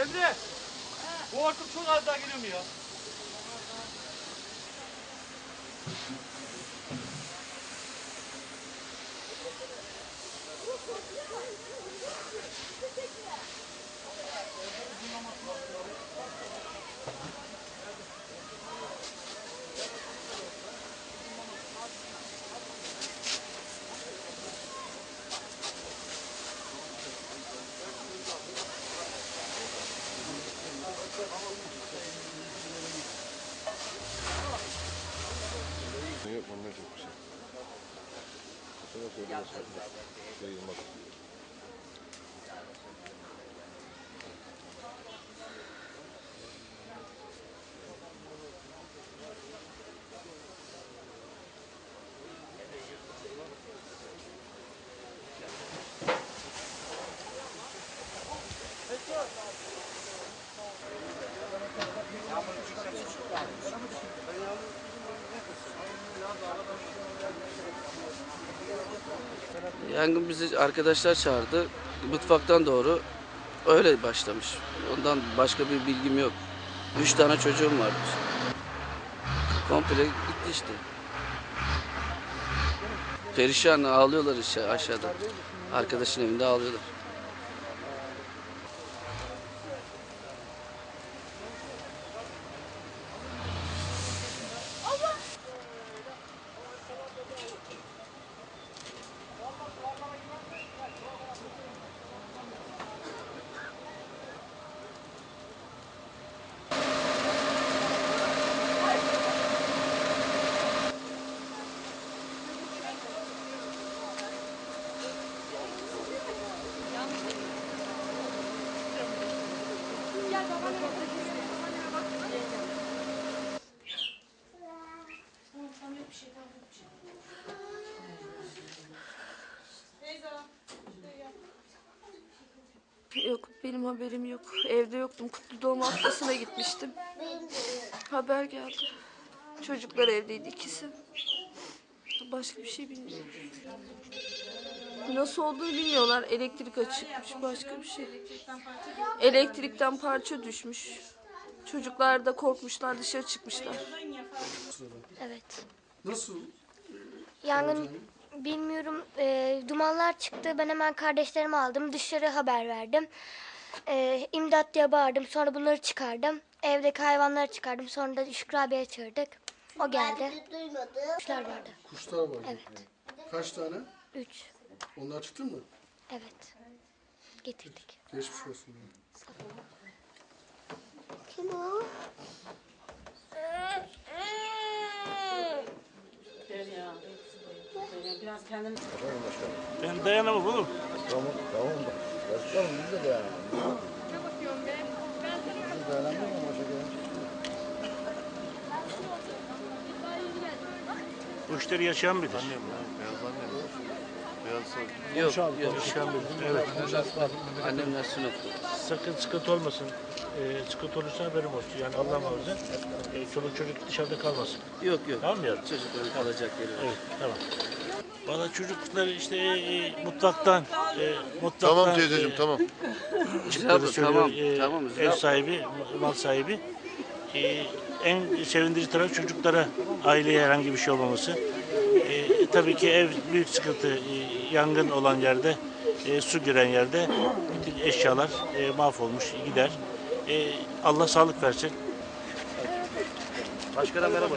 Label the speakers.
Speaker 1: Az daha geliyor mu ya?
Speaker 2: 这个水里有可以吗
Speaker 3: Yangın bizi arkadaşlar çağırdı. Mutfaktan doğru öyle başlamış. Ondan başka bir bilgim yok. Üç tane çocuğum vardı. Komple gitti işte. Perişan ağlıyorlar işte aşağıda. Arkadaşın evinde ağlıyorlar.
Speaker 4: Yok benim haberim yok. Evde yoktum. Kutlu doğum haftasına gitmiştim. Haber geldi. Çocuklar evdeydi ikisi. Başka bir şey bilmiyorum. Nasıl olduğunu bilmiyorlar. Elektrik açıkmış. Başka bir şey. Elektrikten parça düşmüş. Çocuklar da korkmuşlar dışarı çıkmışlar.
Speaker 5: Evet.
Speaker 6: Nasıl?
Speaker 5: Yangın bilmiyorum e, dumanlar çıktı. Ben hemen kardeşlerimi aldım. Dışarı haber verdim. E, imdat diye bağırdım. Sonra bunları çıkardım. Evdeki hayvanları çıkardım. Sonra da Şükrü abiye çağırdık. O geldi. Kuşlar vardı.
Speaker 6: Kuşlar var.
Speaker 5: Evet.
Speaker 6: Kaç tane?
Speaker 5: Üç.
Speaker 6: Onlar çıktı mı?
Speaker 5: Evet. Getirdik.
Speaker 6: Geçmiş olsun.
Speaker 5: Kim o?
Speaker 1: Ben dayanamam oğlum.
Speaker 2: Tamam, tamam da. Başkanım biz de dayanamıyoruz. Ne bakıyorum be? Biz de dayanamıyoruz ama başa gelen
Speaker 1: Bu işleri yaşayan bilir.
Speaker 3: Yok, yok.
Speaker 1: Yaşayan bilir. Evet.
Speaker 3: Sinop'ta.
Speaker 7: Sakın sıkıntı olmasın. Ee, sıkıntı olursa haberim olsun. Yani Allah muhafaza. Ee, çoluk çocuk dışarıda kalmasın.
Speaker 3: Yok yok.
Speaker 7: Tamam mı yavrum?
Speaker 3: Çocukların kalacak yeri var.
Speaker 7: Evet, tamam. Valla çocuklar işte e, mutfaktan, e, mutfaktan
Speaker 2: Tamam teyzeciğim
Speaker 7: e,
Speaker 2: tamam.
Speaker 3: Zira-
Speaker 7: söylüyor,
Speaker 3: tamam,
Speaker 7: e,
Speaker 3: tamam,
Speaker 7: ev sahibi, mal sahibi. E, en sevindirici taraf çocuklara, aileye herhangi bir şey olmaması. E, tabii ki ev büyük sıkıntı. E, yangın olan yerde, e, su giren yerde bütün eşyalar e, mahvolmuş gider. E, Allah sağlık versin.
Speaker 1: Başkana merhaba.